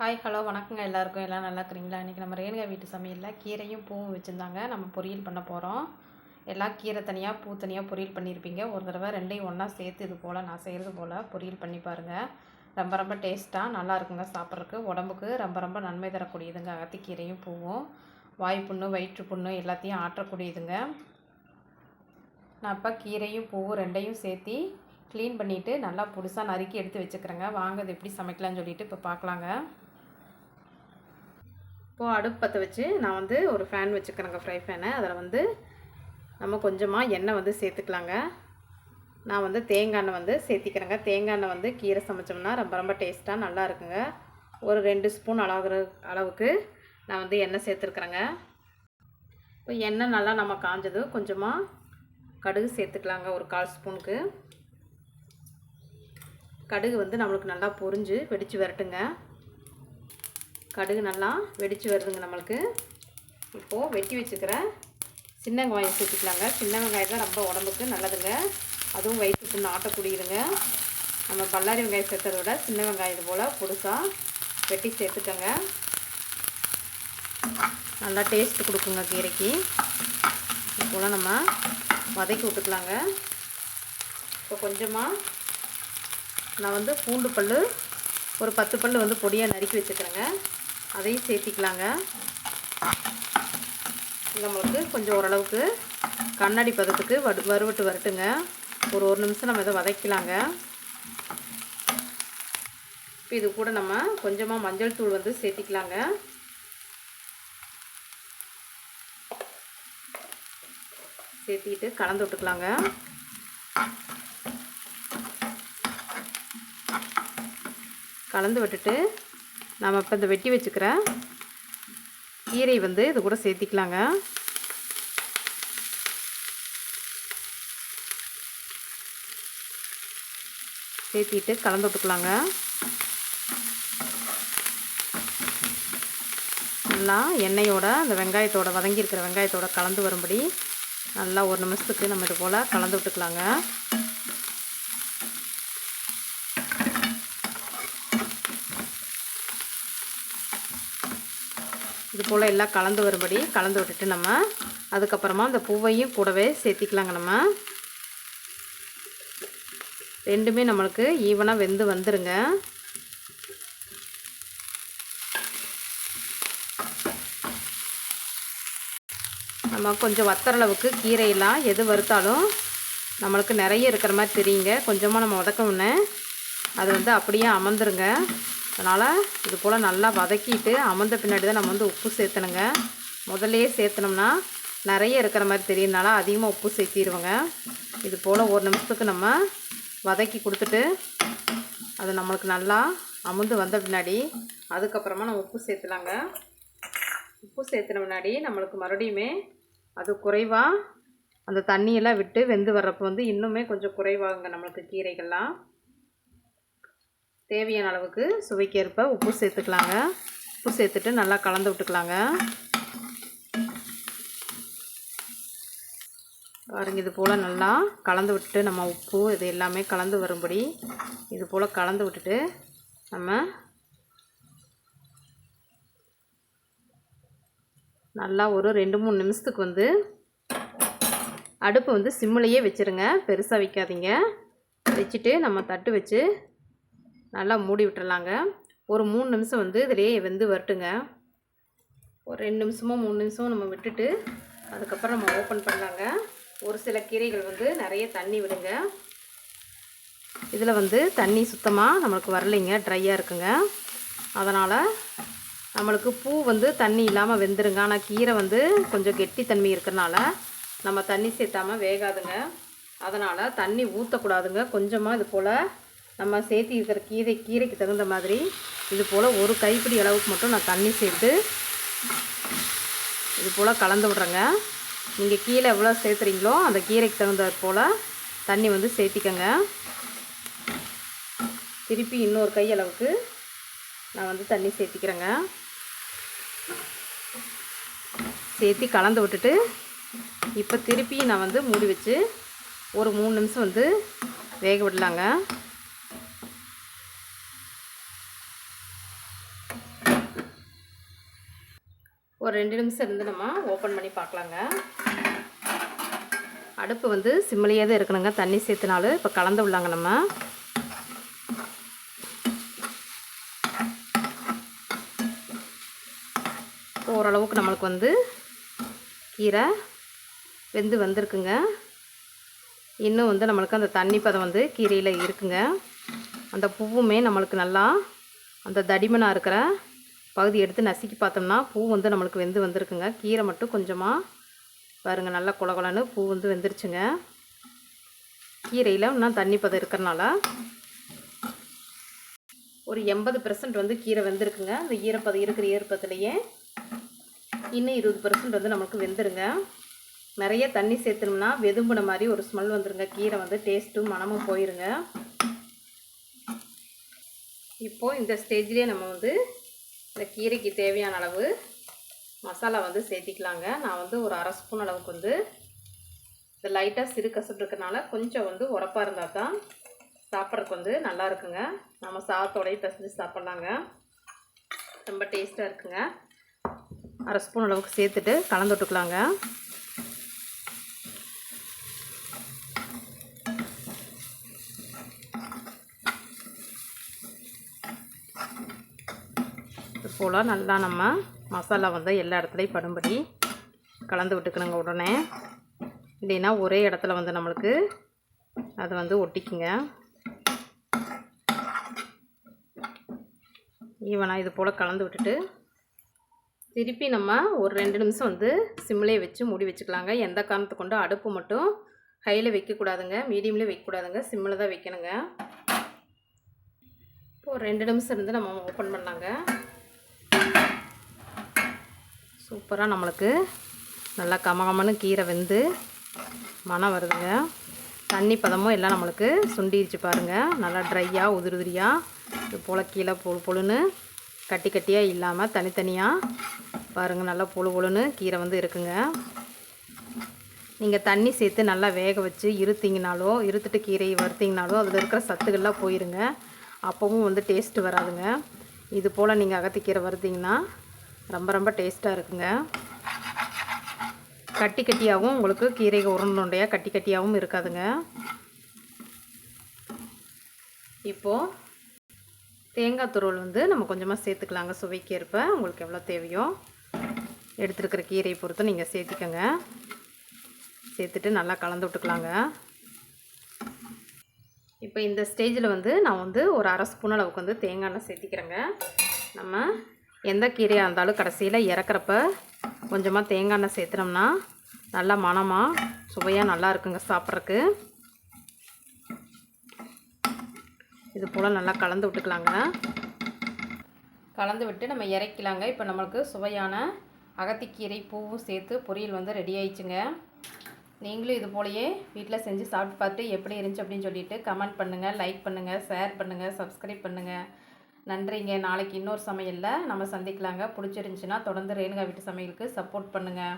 Hi hello வணக்கங்க எல்லாருக்கும். எல்லாம் நல்லா இருக்கிறீங்களா? இன்றைக்கி நம்ம ரேணுகா வீட்டு சமையலில் கீரையும் பூவும் வச்சுருந்தாங்க. நம்ம பொரியல் பண்ண போகிறோம் எல்லாம் கீரை தனியாக பூ தனியாக பொரியல் பண்ணியிருப்பீங்க ஒரு தடவை ரெண்டையும் ஒன்றா சேர்த்து இது போல் நான் செய்கிறது போல் பொரியல் பண்ணி பாருங்கள் ரொம்ப ரொம்ப டேஸ்ட்டாக நல்லா இருக்குங்க சாப்பிட்றதுக்கு. உடம்புக்கு ரொம்ப ரொம்ப நன்மை தரக்கூடியதுங்க. அகத்திக்கீரையும் பூவும் வாய்ப்புண்ணு வயிற்று புண்ணு எல்லாத்தையும் ஆற்றக்கூடியதுங்க. நான் இப்போ கீரையும் பூவும் ரெண்டையும் சேர்த்து க்ளீன் பண்ணிவிட்டு நல்லா புதுசாக நறுக்கி எடுத்து வச்சுக்கிறேங்க. வாங்க இது எப்படி சமைக்கலாம்னு சொல்லிட்டு இப்போ பார்க்கலாங்க இப்போது அடுப்பு பற்ற வச்சு நான் வந்து ஒரு ஃபேன் வச்சுக்கிறேங்க ஃப்ரை ஃபேனை அதில் வந்து நம்ம கொஞ்சமாக எண்ணெய் வந்து சேர்த்துக்கலாங்க. நான் வந்து தேங்காய் எண்ணெய் வந்து சேர்த்திக்கிறேங்க. தேங்காய் எண்ணெய் வந்து கீரை சமைச்சோம்னா ரொம்ப ரொம்ப டேஸ்ட்டாக நல்லா இருக்குங்க. ஒரு ரெண்டு ஸ்பூன் அளவுகிற அளவுக்கு நான் வந்து எண்ணெய் சேர்த்துருக்குறேங்க. இப்போ எண்ணெய் நல்லா நம்ம காஞ்சது கொஞ்சமாக கடுகு சேர்த்துக்கலாங்க ஒரு கால் ஸ்பூனுக்கு கடுகு வந்து நம்மளுக்கு நல்லா பொரிஞ்சு வெடித்து வரட்டுங்க. கடுகு நல்லா வெடித்து வருதுங்க நம்மளுக்கு. இப்போது வெட்டி வச்சுக்கிற சின்ன வெங்காயம் சேர்த்துக்கலாங்க சின்ன வெங்காயம் தான் ரொம்ப உடம்புக்கு நல்லதுங்க. அதுவும் வயிற்று புண்ணு ஆட்டக்கூடியதுங்க நம்ம பல்லாரி வெங்காயம் சேர்த்ததை விட சின்ன வெங்காயம் இது போல் புதுசாக வெட்டி சேர்த்துக்கோங்க. நல்லா டேஸ்ட் கொடுக்குங்க கீரைக்கு. இது போல் நம்ம வதக்கி விட்டுக்கலாங்க. இப்போ கொஞ்சமாக நான் வந்து பூண்டு பல் ஒரு பத்து பல் வந்து பொடியாக நறுக்கி வச்சுக்கிறேங்க. அதையும் சேர்த்திக்கலாங்க. நம்மளுக்கு கொஞ்சம் ஓரளவுக்கு கண்ணாடி பதத்துக்கு வடு வறுவட்டு வரட்டுங்க. ஒரு ஒரு நிமிஷம் நம்ம இதை வதக்கலாங்க. இப்போ இது கூட நம்ம கொஞ்சமாக மஞ்சள் தூள் வந்து சேர்த்திக்கலாங்க. சேர்த்திட்டு கலந்து விட்டுக்கலாங்க. கலந்து விட்டுட்டு நாம் இப்போ இந்த வெட்டி வச்சுக்கிற கீரை வந்து இது கூட சேர்த்திக்கலாங்க. சேர்த்திட்டு கலந்து விட்டுக்கலாங்க. நல்லா எண்ணெயோட அந்த வெங்காயத்தோட வதங்கியிருக்கிற வெங்காயத்தோட கலந்து வரும்படி நல்லா ஒரு நிமிஷத்துக்கு நம்ம இது போல் கலந்து விட்டுக்கலாங்க. இது போல் எல்லாம் கலந்து வரும்படி கலந்து விட்டுட்டு நம்ம அதுக்கப்புறமா அந்த பூவையும் கூடவே சேர்த்திக்கலாங்க நம்ம. ரெண்டுமே நம்மளுக்கு ஈவனாக வெந்து வந்துருங்க. நம்ம கொஞ்சம் வத்தரளவுக்கு கீரையெல்லாம் எது வறுத்தாலும் நம்மளுக்கு நிறைய இருக்கிற மாதிரி தெரியுங்க. கொஞ்சமாக நம்ம வதக்கமுன்னே அது வந்து அப்படியே அமர்ந்துருங்க. அதனால் இது போல் நல்லா வதக்கிட்டு அமர்ந்த பின்னாடி தான் நம்ம வந்து உப்பு சேர்த்தணுங்க. முதல்லையே சேர்த்தனோம்னா நிறைய இருக்கிற மாதிரி தெரியுதுனால அதிகமாக உப்பு சேர்த்திடுவோங்க இது போல் ஒரு நிமிஷத்துக்கு நம்ம வதக்கி கொடுத்துட்டு அது நம்மளுக்கு நல்லா அமுந்து வந்த பின்னாடி அதுக்கப்புறமா நம்ம உப்பு சேர்த்துலாங்க. உப்பு சேர்த்துன முன்னாடி நம்மளுக்கு மறுபடியுமே அது குறைவாக அந்த தண்ணியெல்லாம் விட்டு வெந்து வர்றப்போ வந்து இன்னுமே கொஞ்சம் குறைவாகுங்க நம்மளுக்கு கீரைகள்லாம். தேவையான அளவுக்கு சுவைக்கேற்ப உப்பு சேர்த்துக்கலாங்க. உப்பு சேர்த்துட்டு நல்லா கலந்து விட்டுக்கலாங்க. பாருங்கள் இது போல் நல்லா கலந்து விட்டுட்டு நம்ம உப்பு இது எல்லாமே கலந்து வரும்படி இது போல் கலந்து விட்டுட்டு நம்ம நல்லா ஒரு ரெண்டு மூணு நிமிஷத்துக்கு வந்து அடுப்பு வந்து சிம்மிலையே வச்சுருங்க. பெருசாக வைக்காதீங்க. வச்சுட்டு நம்ம தட்டு வச்சு நல்லா மூடி விட்டுறலாங்க. ஒரு மூணு நிமிஷம் வந்து இதிலேயே வெந்து வரட்டுங்க. ஒரு ரெண்டு நிமிஷமோ மூணு நிமிஷமோ நம்ம விட்டுட்டு அதுக்கப்புறம் நம்ம ஓப்பன் பண்ணலாங்க. ஒரு சில கீரைகள் வந்து நிறைய தண்ணி விடுங்க. இதில் வந்து தண்ணி சுத்தமாக நம்மளுக்கு வரலைங்க ட்ரையாக இருக்குங்க. அதனால் நம்மளுக்கு பூ வந்து தண்ணி இல்லாமல் வெந்துருங்க. ஆனால் கீரை வந்து கொஞ்சம் கெட்டித்தன்மை இருக்கிறனால நம்ம தண்ணி சேர்த்தாமல் வேகாதுங்க. அதனால் தண்ணி ஊற்றக்கூடாதுங்க கொஞ்சமாக இது போல் நம்ம சேர்த்து இருக்கிற கீரை கீரைக்கு தகுந்த மாதிரி இது போல் ஒரு கைப்பிடி அளவுக்கு மட்டும் நான் தண்ணி சேர்த்து இது போல் கலந்து விட்றேங்க. நீங்கள் கீழே எவ்வளோ சேர்த்துறீங்களோ அந்த கீரைக்கு தகுந்த போல் தண்ணி வந்து சேர்த்திக்கங்க. திருப்பி இன்னொரு கை அளவுக்கு நான் வந்து தண்ணி சேர்த்திக்கிறேங்க. சேர்த்தி கலந்து விட்டுட்டு இப்போ திருப்பி நான் வந்து மூடி வச்சு ஒரு மூணு நிமிஷம் வந்து வேக விடலாங்க. ஒரு ரெண்டு நிமிஷம் இருந்து நம்ம ஓப்பன் பண்ணி பார்க்கலாங்க. அடுப்பு வந்து சிம்மிலேயே தான் இருக்கணுங்க. தண்ணி சேர்த்துனாலும் இப்போ கலந்து விடலாங்க நம்ம. ஓரளவுக்கு நம்மளுக்கு வந்து கீரை வெந்து வந்திருக்குங்க. இன்னும் வந்து நம்மளுக்கு அந்த தண்ணி பதம் வந்து கீரையில் இருக்குங்க. அந்த பூவுமே நம்மளுக்கு நல்லா அந்த தடிமனாக இருக்கிற பகுதி எடுத்து நசுக்கி பார்த்தோம்னா பூ வந்து நம்மளுக்கு வெந்து வந்திருக்குங்க. கீரை மட்டும் கொஞ்சமாக பாருங்கள் நல்லா குளகுலன்னு பூ வந்து வெந்துருச்சுங்க. கீரையில் இன்னும் தண்ணி பதம் இருக்கிறனால ஒரு எண்பது பெர்சன்ட் வந்து கீரை வெந்திருக்குங்க. அந்த ஈரப்பதம் இருக்கிற ஈரப்பத்துலேயே இன்னும் இருபது பர்சன்ட் வந்து நமக்கு வெந்துருங்க. நிறைய தண்ணி சேர்த்துனோம்னா வெதும்புன மாதிரி ஒரு ஸ்மெல் வந்துருங்க. கீரை வந்து டேஸ்ட்டும் மனமும் போயிருங்க. இப்போது இந்த ஸ்டேஜ்லேயே நம்ம வந்து இந்த கீரைக்கு தேவையான அளவு மசாலா வந்து சேர்த்திக்கலாங்க. நான் வந்து ஒரு அரை ஸ்பூன் அளவுக்கு வந்து இந்த லைட்டாக சிறு கசப்பு இருக்கிறனால கொஞ்சம் வந்து உரப்பாக இருந்தால் தான் சாப்பிட்றதுக்கு வந்து நல்லா இருக்குங்க. நம்ம சாதத்தோடய பிசைஞ்சு சாப்பிட்லாங்க. ரொம்ப டேஸ்ட்டாக இருக்குங்க. அரை ஸ்பூன் அளவுக்கு சேர்த்துட்டு கலந்து விட்டுக்கலாங்க. போல் நல்லா நம்ம மசாலா வந்து எல்லா இடத்துலையும் படும்படி கலந்து விட்டுக்கணுங்க உடனே. இல்லைன்னா ஒரே இடத்துல வந்து நம்மளுக்கு அது வந்து ஒட்டிக்குங்க. ஈவனாக இது போல் கலந்து விட்டுட்டு திருப்பி நம்ம ஒரு ரெண்டு நிமிஷம் வந்து சிம்லேயே வச்சு மூடி வச்சுக்கலாங்க. எந்த காரணத்தை கொண்டு அடுப்பு மட்டும் ஹையில் வைக்கக்கூடாதுங்க. மீடியம்லேயே வைக்கக்கூடாதுங்க. சிம்மில் தான் வைக்கணுங்க. இப்போ ஒரு ரெண்டு நிமிஷம் இருந்து நம்ம ஓப்பன் பண்ணலாங்க. சூப்பராக நம்மளுக்கு நல்லா கமகமன்னு கீரை வெந்து மனம் வருதுங்க. தண்ணி பதமும் எல்லாம் நம்மளுக்கு சுண்டிடுச்சு பாருங்கள் நல்லா ட்ரையாக உதிரி உதிரியாக இது போல் கீழே பொழு பொழுன்னு கட்டி கட்டியாக இல்லாமல் தனித்தனியாக பாருங்கள் நல்லா பொழு பொழுன்னு கீரை வந்து இருக்குங்க. நீங்கள் தண்ணி சேர்த்து நல்லா வேக வச்சு இருத்திங்கனாலோ இருத்துட்டு கீரையை வறுத்திங்கனாலோ அதில் இருக்கிற சத்துக்கள்லாம் போயிருங்க. அப்போவும் வந்து டேஸ்ட்டு வராதுங்க. இது போல் நீங்கள் அகத்திக்கீரை வறுத்திங்கன்னா ரொம்ப ரொம்ப டேஸ்ட்டாக இருக்குங்க. கட்டி கட்டியாகவும் உங்களுக்கு கீரை உருண்டையாக கட்டி கட்டியாகவும் இருக்காதுங்க. இப்போது தேங்காய் துருவல் வந்து நம்ம கொஞ்சமாக சேர்த்துக்கலாங்க சுவைக்கு ஏற்ப. உங்களுக்கு எவ்வளோ தேவையோ எடுத்துருக்கிற கீரையை பொறுத்து நீங்கள் சேர்த்திக்கோங்க. சேர்த்துட்டு நல்லா கலந்து விட்டுக்கலாங்க. இப்போ இந்த ஸ்டேஜில் வந்து நான் வந்து ஒரு அரை ஸ்பூன் அளவுக்கு வந்து தேங்காய் எண்ணெய் சேர்த்திக்கிறேங்க. நம்ம எந்த கீரையாக இருந்தாலும் கடைசியில் இறக்குறப்ப கொஞ்சமாக தேங்காய் எண்ணெய் சேர்த்துனோம்னா நல்லா மணமாக சுவையாக நல்லா இருக்குங்க சாப்பிட்றக்கு இது போல் நல்லா கலந்து விட்டுக்கலாங்க. கலந்து விட்டு நம்ம இறக்கலாங்க. இப்போ நம்மளுக்கு சுவையான அகத்திக்கீரை பூவும் சேர்த்து பொரியல் வந்து ரெடி ஆயிடுச்சுங்க. நீங்களும் இது போலயே வீட்டில் செஞ்சு சாப்பிட்டு பார்த்துட்டு எப்படி இருந்துச்சு அப்படின்னு சொல்லிட்டு கமெண்ட் பண்ணுங்கள் லைக் பண்ணுங்கள் ஷேர் பண்ணுங்கள் சப்ஸ்கிரைப் பண்ணுங்கள் நன்றிங்க. நாளைக்கு இன்னொரு சமையலில் நம்ம சந்திக்கலாங்க. பிடிச்சிருந்துச்சின்னா தொடர்ந்து ரேணுகா வீட்டு சமையலுக்கு சப்போர்ட் பண்ணுங்கள்